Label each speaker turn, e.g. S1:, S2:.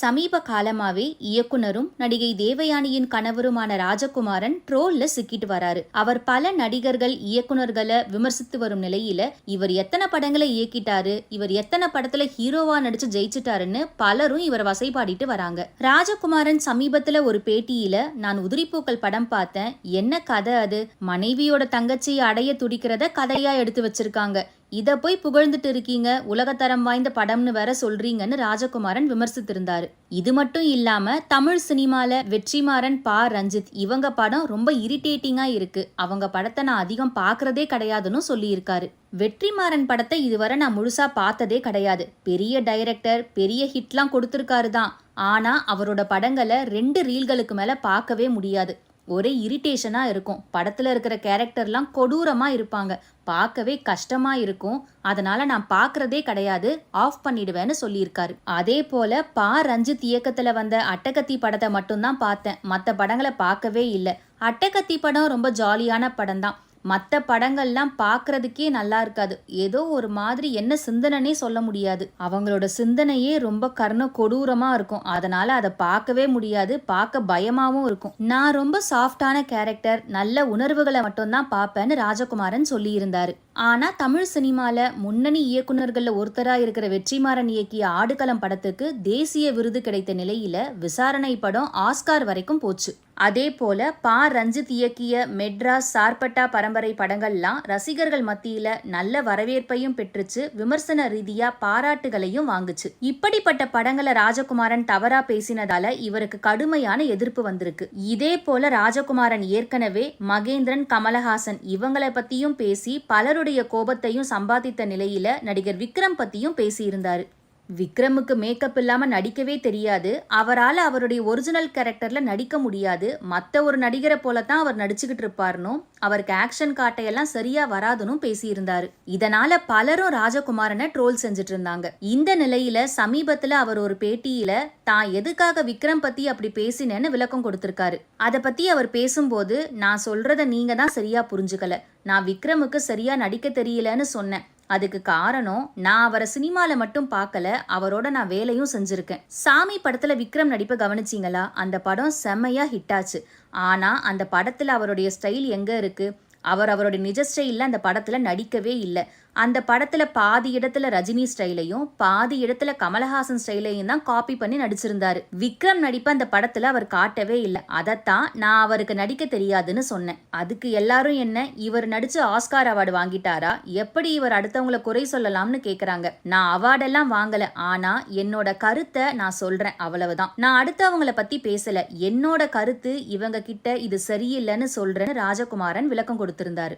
S1: சமீப காலமாவே இயக்குனரும் நடிகை தேவயானியின் கணவருமான ராஜகுமாரன் ட்ரோல்ல சிக்கிட்டு வராரு. அவர் பல நடிகர்கள் இயக்குனர்களை விமர்சித்து வரும் நிலையில இவர் எத்தனை படங்களை இயக்கிட்டாரு இவர் எத்தனை படத்துல ஹீரோவா நடிச்சு ஜெயிச்சிட்டாருன்னு பலரும் இவர் வசைபாடிட்டு வராங்க. ராஜகுமாரன் சமீபத்துல ஒரு பேட்டியில நான் உதிரிப்பூக்கள் படம் பார்த்தேன். என்ன கதை அது? மனைவியோட தங்கச்சியை அடைய துடிக்கிறத கதையா எடுத்து வச்சிருக்காங்க. இதை போய் புகழ்ந்துட்டு இருக்கீங்க உலகத்தரம் வாய்ந்த படம்னு வேற சொல்றீங்கன்னு ராஜகுமாரன் விமர்சித்திருந்தாரு. இது மட்டும் இல்லாம தமிழ் சினிமால வெற்றிமாறன் பா. ரஞ்சித் இவங்க படம் ரொம்ப இரிட்டேட்டிங்கா இருக்கு. அவங்க படத்தை நான் அதிகம் பார்க்கறதே கிடையாதுன்னு சொல்லியிருக்காரு. வெற்றிமாறன் படத்தை இதுவரை நான் முழுசா பார்த்ததே கிடையாது. பெரிய டைரக்டர் பெரிய ஹிட்லாம் கொடுத்துருக்காரு தான். ஆனா அவரோட படங்களை ரெண்டு ரீல்களுக்கு மேல பார்க்கவே முடியாது. ஒரே இரிட்டேஷனாக இருக்கும். படத்தில் இருக்கிற கேரக்டர்லாம் கொடூரமாக இருப்பாங்க. பார்க்கவே கஷ்டமா இருக்கும். அதனால நான் பார்க்கறதே கிடையாது. ஆஃப் பண்ணிடுவேன்னு சொல்லியிருக்காரு. அதே போல பா. ரஞ்சித் இயக்கத்துல வந்த அட்டகத்தி படத்தை மட்டும்தான் பார்த்தேன். மற்ற படங்களை பார்க்கவே இல்லை. அட்டகத்தி படம் ரொம்ப ஜாலியான படம் தான் மற்ற படங்கள்லாம் பார்க்கறதுக்கே நல்லா இருக்காது. ஏதோ ஒரு மாதிரி என்ன சிந்தனைனே சொல்ல முடியாது. அவங்களோட சிந்தனையே ரொம்ப கர்ண கொடூரமாக இருக்கும். அதனால் அதை பார்க்கவே முடியாது. பார்க்க பயமாகவும் இருக்கும். நான் ரொம்ப சாஃப்டான கேரக்டர் நல்ல உணர்வுகளை மட்டும்தான் பார்ப்பேன்னு ராஜகுமாரன் சொல்லியிருந்தாரு. ஆனால் தமிழ் சினிமாவில் முன்னணி இயக்குநர்களில் ஒருத்தராக இருக்கிற வெற்றிமாறன் இயக்கிய ஆடுகளம் படத்துக்கு தேசிய விருது கிடைத்த நிலையில் விசாரணை படம் ஆஸ்கார் வரைக்கும் போச்சு. அதே போல் பா. ரஞ்சித் இயக்கிய மெட்ராஸ் சார்பட்டா பரம்பரை படங்கள்லாம் ரசிகர்கள் மத்தியில நல்ல வரவேற்பையும் பெற்றுச்சு விமர்சன ரீதியா பாராட்டுகளையும் வாங்குச்சு. இப்படிப்பட்ட படங்களை ராஜகுமாரன் தவறா பேசினதால இவருக்கு கடுமையான எதிர்ப்பு வந்திருக்கு. இதே போல ராஜகுமாரன் ஏற்கனவே மகேந்திரன் கமலஹாசன் இவங்களை பத்தியும் பேசி பலருடைய கோபத்தையும் சம்பாதித்த நிலையில நடிகர் விக்ரம் பத்தியும் பேசியிருந்தாரு. விக்ரமுக்கு மேக்கப் இல்லாமல் நடிக்கவே தெரியாது. அவரால் அவருடைய ஒரிஜினல் கேரக்டரில் நடிக்க முடியாது. மற்ற ஒரு நடிகரை போல தான் அவர் நடிச்சுக்கிட்டு இருப்பார்னும் அவருக்கு ஆக்ஷன் காட்டையெல்லாம் சரியா வராதுன்னு பேசியிருந்தாரு. இதனால பலரும் ராஜகுமாரனை ட்ரோல் செஞ்சுட்டு இருந்தாங்க. இந்த நிலையில சமீபத்துல அவர் ஒரு பேட்டியில தான் எதுக்காக விக்ரம் பத்தி அப்படி பேசினேன்னு விளக்கம் கொடுத்திருக்காரு. அதை பத்தி அவர் பேசும்போது நான் சொல்றத நீங்க தான் சரியா புரிஞ்சுக்கல. நான் விக்ரமுக்கு சரியா நடிக்க தெரியலன்னு சொன்னேன். அதுக்கு காரணம் நான் அவரை சினிமாவில் மட்டும் பார்க்கல அவரோட நான் வேலையும் செஞ்சுருக்கேன். சாமி படத்தில் விக்ரம் நடிப்பை கவனிச்சிங்களா? அந்த படம் செம்மையாக ஹிட் ஆச்சு. ஆனால் அந்த படத்தில் அவருடைய ஸ்டைல் எங்கே இருக்குது அவர் அவருடைய நிஜ ஸ்டைலில் அந்த படத்தில் நடிக்கவே இல்லை. அந்த படத்தில் பாதி இடத்துல ரஜினி ஸ்டைலையும் பாதி இடத்துல கமலஹாசன் ஸ்டைலையும் தான் காப்பி பண்ணி நடிச்சிருந்தாரு. விக்ரம் நடிப்ப அந்த படத்தில் அவர் காட்டவே இல்லை. அதைத்தான் நான் அவருக்கு நடிக்க தெரியாதுன்னு சொன்னேன். அதுக்கு எல்லாரும் என்ன இவர் நடிச்சு ஆஸ்கார் அவார்டு வாங்கிட்டாரா? எப்படி இவர் அடுத்தவங்களை குறை சொல்லலாம்னு கேட்குறாங்க நான் அவார்டெல்லாம் வாங்கல. ஆனா என்னோட கருத்தை நான் சொல்றேன். அவ்வளவுதான். நான் அடுத்தவங்களை பத்தி பேசல. என்னோட கருத்து இவங்க கிட்ட இது சரியில்லைன்னு சொல்றேன்னு ராஜகுமாரன் விளக்கம் கொடுத்திருந்தார்.